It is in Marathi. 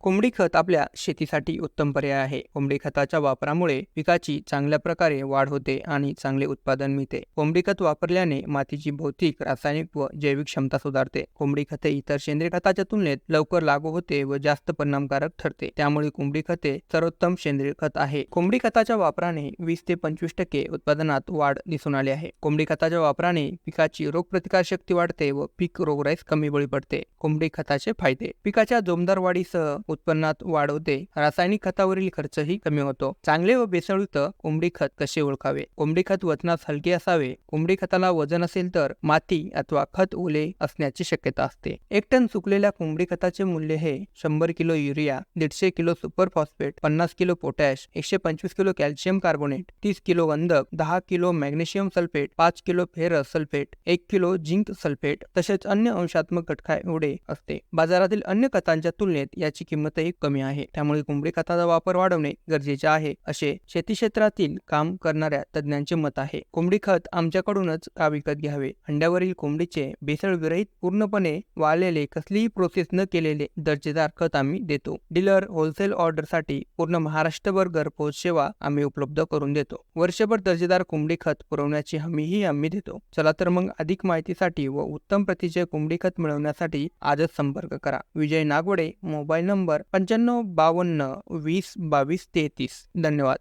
कोंबडी खत आपल्या शेतीसाठी उत्तम पर्याय आहे. कोंबडी खताच्या वापरामुळे पिकाची चांगल्या प्रकारे वाढ होते आणि चांगले उत्पादन मिळते. कोंबडी खत वापरल्याने मातीची भौतिक रासायनिक व जैविक क्षमता सुधारते. कोंबडी खते इतर सेंद्रिय खताच्या तुलनेत लवकर लागू होते व जास्त परिणामकारक ठरते. त्यामुळे कोंबडी खते सर्वोत्तम सेंद्रिय खत आहे. कोंबडी खताच्या वापराने वीस ते पंचवीस टक्के उत्पादनात वाढ दिसून आली आहे. कोंबडी खताच्या वापराने पिकाची रोगप्रतिकार शक्ती वाढते व पीक रोगराईस कमी बळी पडते. कोंबडी खताचे फायदे. पिकाच्या जोमदार वाढीसह उत्पन्नात वाढ होते. रासायनिक खतावरील खर्चही कमी होतो. चांगले व बेसळयुक्त कोंबडी खत कसे ओळखावे? कोंबडी खत वजनात हलके असावे. कोंबडी खताला वजन असेल तर माती अथवा खत ओले असण्याची शक्यता असते. एक टन सुकलेल्या कोंबडी खताचे मूल्य हे शंभर किलो युरिया दीडशे किलो सुपर फॉस्फेट पन्नास किलो पोटॅश एकशे पंचवीस किलो कॅल्शियम कार्बोनेट तीस किलो गंधक दहा किलो मॅग्नेशियम सल्फेट पाच किलो फेरस सल्फेट एक किलो जिंक सल्फेट तसेच अन्य अंशात्मक घटका एवढे असते. बाजारातील अन्य खतांच्या तुलनेत याची किंमत किंमतही कमी आहे. त्यामुळे कोंबडी खताचा वापर वाढवणे गरजेचे आहे असे शेती क्षेत्रातील काम करणाऱ्या तज्ज्ञांचे मत आहे. कोंबडी खत आमच्याकडूनच का विकत घ्यावे? अंड्यावरील कोंबडीचे भेसळ विरहित पूर्णपणे वाळलेले कसलीही प्रोसेस न केलेले दर्जेदार खत आम्ही देतो. डीलर होलसेल ऑर्डरसाठी पूर्ण महाराष्ट्रभर घरपोच सेवा आम्ही उपलब्ध करून देतो. वर्षभर दर्जेदार कोंबडी खत पुरवण्याची हमीही आम्ही देतो. चला तर मग अधिक माहितीसाठी व उत्तम प्रतीचे कोंबडी खत मिळवण्यासाठी आजच संपर्क करा. Vijay Nagwade mobile number number पंच्याण्णव बावन्न वीस बावीस तेहतीस. धन्यवाद.